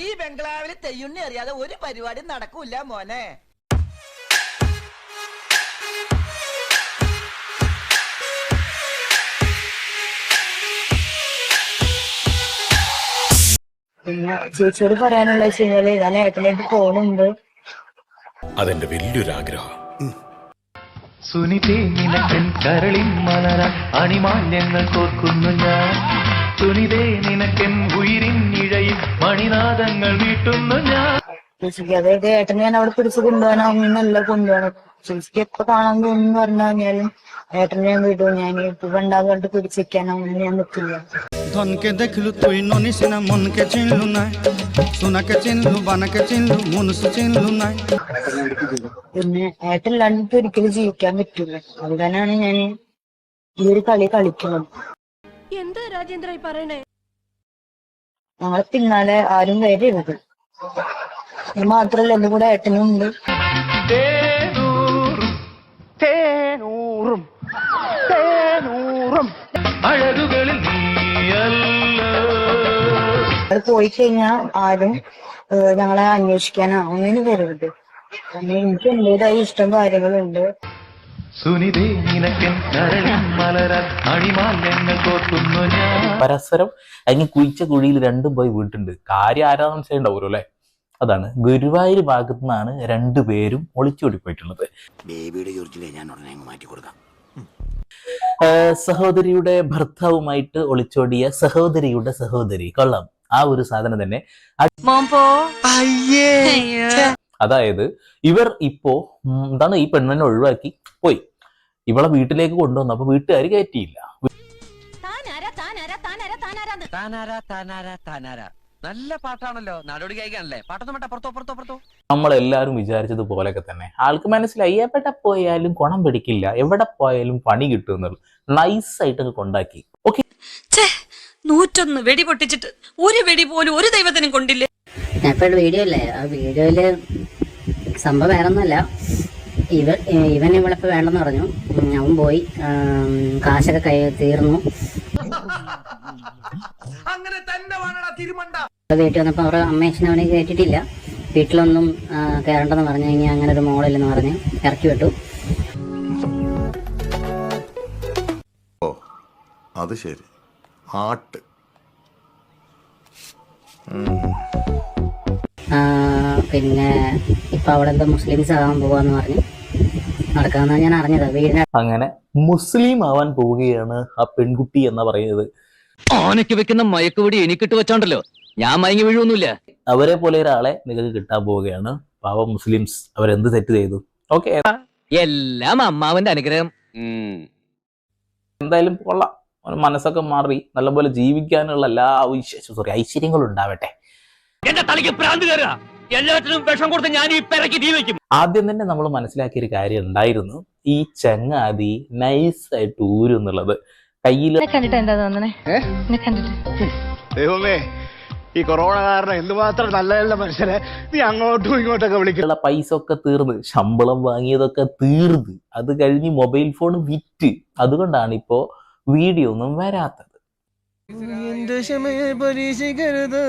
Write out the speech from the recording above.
ഈ ബംഗ്ലാവിൽ തെയ്യുണ്ണി അറിയാതെ ഒരു പരിപാടി നടക്കൂല മോനെ. പിന്നെ ചേച്ചിയോട് പറയാനുള്ള വെച്ച് കഴിഞ്ഞാൽ ഞാൻ ഏട്ടനായിട്ട് പോണുണ്ട്. അതെന്റെ വലിയൊരു ആഗ്രഹം സുനിതേ നിനക്കൻ കരളിൻ മലര അണിമാന്യങ്ങൾ കോർക്കുന്നു ഞാൻ. സുനിതേ നിനക്കൻ ഇഴയിൽ മണിനാദങ്ങൾ വീട്ടുന്നു ഞാൻ ചേച്ചിക്ക് അതായത് ഏട്ടനെ ഞാൻ അവിടെ പിടിച്ച് കൊണ്ടുപോകാനാവുന്നല്ല കൊണ്ടുപോകണം ചേച്ചിക്ക് എപ്പോ കാണാൻ തോന്നുന്നു പറഞ്ഞു കഴിഞ്ഞാലും ഏട്ടനെ ഞാൻ വിടും ഞാൻ ഇപ്പൊ വേണ്ടാന്ന് പറഞ്ഞിട്ട് പിടിച്ചിരിക്കാനാവും ഞാൻ നിൽക്കില്ല ধনকে দেখলু তুই ননিসিনা মনকে চিনলু নাই সোনাকে চিনলু বানাকে চিনলু মনুষ্য চিনলু নাই പിന്നെ ഏട്ടനില്ലാണ്ട് എനിക്ക് ഒരിക്കലും ജീവിക്കാൻ പറ്റില്ല അതുകൊണ്ടാണ് ഞാൻ ഈ ഒരു കളി കളിക്കുന്നത് എന്താ രാജേന്ദ്ര ഈ പറയണേ ഞങ്ങളെ പിന്നാലെ ആരും വരരുത്. ഇത് മാത്രല്ല എന്റെ കൂടെ ഏട്ടനും ഉണ്ട്. തേനൂറും തേനൂറും അഴകുകളിൽ നീയല്ലോ. അത് പോയി കഴിഞ്ഞാൽ ആരും ഏഹ്, ഞങ്ങളെ അന്വേഷിക്കാനോ ഒന്നിനും വരരുത്. കാരണം എനിക്ക് എന്റേതായ ഇഷ്ടം കാര്യങ്ങളുണ്ട്. സുനിതേ നിനക്കൻ കരളിൻ മലര അണിമാന്യങ്ങൾ കോർക്കുന്നു ഞാൻ. പരസ്പരം അതിന് കുഴിച്ച കുഴിയിൽ രണ്ടും പോയി വീട്ടുണ്ട്. കാര്യം ആരാധന ചെയ്യണ്ടാവുമല്ലോ അല്ലെ? അതാണ്. ഗുരുവായൂർ ഭാഗത്തു നിന്നാണ് രണ്ടുപേരും ഒളിച്ചോടി പോയിട്ടുള്ളത്. ബേബിയുടെ ഞാൻ ഉടനെ മാറ്റി കൊടുക്കാം. സഹോദരിയുടെ ഭർത്താവുമായിട്ട് ഒളിച്ചോടിയ സഹോദരിയുടെ സഹോദരി. കൊള്ളാം. ആ ഒരു സാധനം തന്നെ. അതായത് ഇവർ ഇപ്പോ എന്താണ് ഈ പെണ്ണിനെ ഒഴിവാക്കി? പോയി. ഇവളെ വീട്ടിലേക്ക് കൊണ്ടുവന്നു. അപ്പൊ വീട്ടുകാർ കയറ്റിയില്ല. താനാരാ താനാരാ താനാരാ താനാരാന്ന്? താനാരാ താനാരാ താനാരാ. നല്ല പാട്ടാണല്ലോ. നാടോടി ഗായികാണല്ലേ പാട്ടൊന്നും വേണ്ട. പുറത്തോ പുറത്തോ പുറത്തോ. നമ്മളെല്ലാവരും വിചാരിച്ചതുപോലെയൊക്കെ തന്നെ. ആൾക്ക് മനസ്സിലായി. എവിടെ പോയാലും കുണം പിടിക്കില്ല. എവിടെ പോയാലും പണി കിട്ടും എന്നുള്ളത്. നൈസായിട്ടൊക്കെ കൊണ്ടാക്കി. ഓക്കെ നൂറ്റൊന്ന് വെടി പൊട്ടിച്ചിട്ട് ഒരു വെടി പോലും ഒരു ദൈവത്തിനും കൊണ്ടില്ലേ? ഞാനിപ്പോൾ വീഡിയോ അല്ലേ? ആ വീഡിയോയിൽ സംഭവം വേറെ ഒന്നുമല്ല ഇവ ഇവൻ ഇവളിപ്പോ വേണ്ടെന്ന് പറഞ്ഞു. അവൻ പോയി. കാശൊക്കെ കൈ തീർന്നു. ഇപ്പൊ വീട്ടിൽ വന്നപ്പോ അവരുടെ അമ്മയച്ഛനും അവനെ കേട്ടിട്ടില്ല വീട്ടിലൊന്നും കയറണ്ടെന്ന് പറഞ്ഞു കഴിഞ്ഞാൽ അങ്ങനെ ഒരു മോളില്ലെന്ന് പറഞ്ഞ് ഇറക്കി വിട്ടു. അത് ശരി. ആട്ട്. പിന്നെ ഇപ്പൊ അവിടെ എന്താ മുസ്ലിംസ് ആവാൻ പോവാന്ന് പറഞ്ഞ് നടക്കാന്നാ ഞാൻ അറിഞ്ഞത് വീടിനെ അങ്ങനെ മുസ്ലിം ആവാൻ പോവുകയാണ് ആ പെൺകുട്ടി എന്ന് പറയുന്നത്. ഓനക്ക് വെക്കുന്ന മയക്കുപൊടി എനിക്കിട്ട് വെച്ചോണ്ടല്ലോ. ഞാൻ മയങ്ങി വീഴൊന്നുമില്ല അവരെ പോലെ ഒരാളെ നിങ്ങൾക്ക് കിട്ടാൻ പോവുകയാണ്. പാവം മുസ്ലിംസ് അവരെന്ത് തെറ്റ് ചെയ്തു? ഓക്കെ. എല്ലാം അമ്മാവന്റെ അനുഗ്രഹം. എന്തായാലും കൊള്ളാം. മനസ്സൊക്കെ മാറി. നല്ലപോലെ ജീവിക്കാനുള്ള എല്ലാ സോറി ഐശ്വര്യങ്ങളും ഉണ്ടാവട്ടെ. എന്റെ തലയ്ക്ക് പ്രാന്ത് കയറുക. എല്ലാത്തിനും വിഷം കൊടുത്ത് ഞാൻ ഈ പെരക്കി തീ വെക്കും. ആദ്യം തന്നെ നമ്മൾ മനസ്സിലാക്കിയ ഒരു കാര്യം ഉണ്ടായിരുന്നു. ഈ ചങ്ങാതി നൈസായിട്ട് ഊരും എന്നുള്ളത്. കയ്യിൽ കണ്ടിട്ട് എന്താ തോന്നണേ? കണ്ടിട്ട്. ദൈവമേ ഈ കൊറോണ കാരണം എന്തുമാത്രം നല്ല മനുഷ്യരെ നീ അങ്ങോട്ടും ഇങ്ങോട്ടൊക്കെ വിളിക്കുന്ന പൈസ ഒക്കെ തീർന്ന് ശമ്പളം വാങ്ങിയതൊക്കെ തീർന്ന്. അത് കഴിഞ്ഞ് മൊബൈൽ ഫോൺ വിറ്റ്. അതുകൊണ്ടാണ് ഇപ്പോ വീഡിയോ ഒന്നും വരാത്തത്. എന്റെ ക്ഷമയെ പരീക്ഷിക്കരുത്.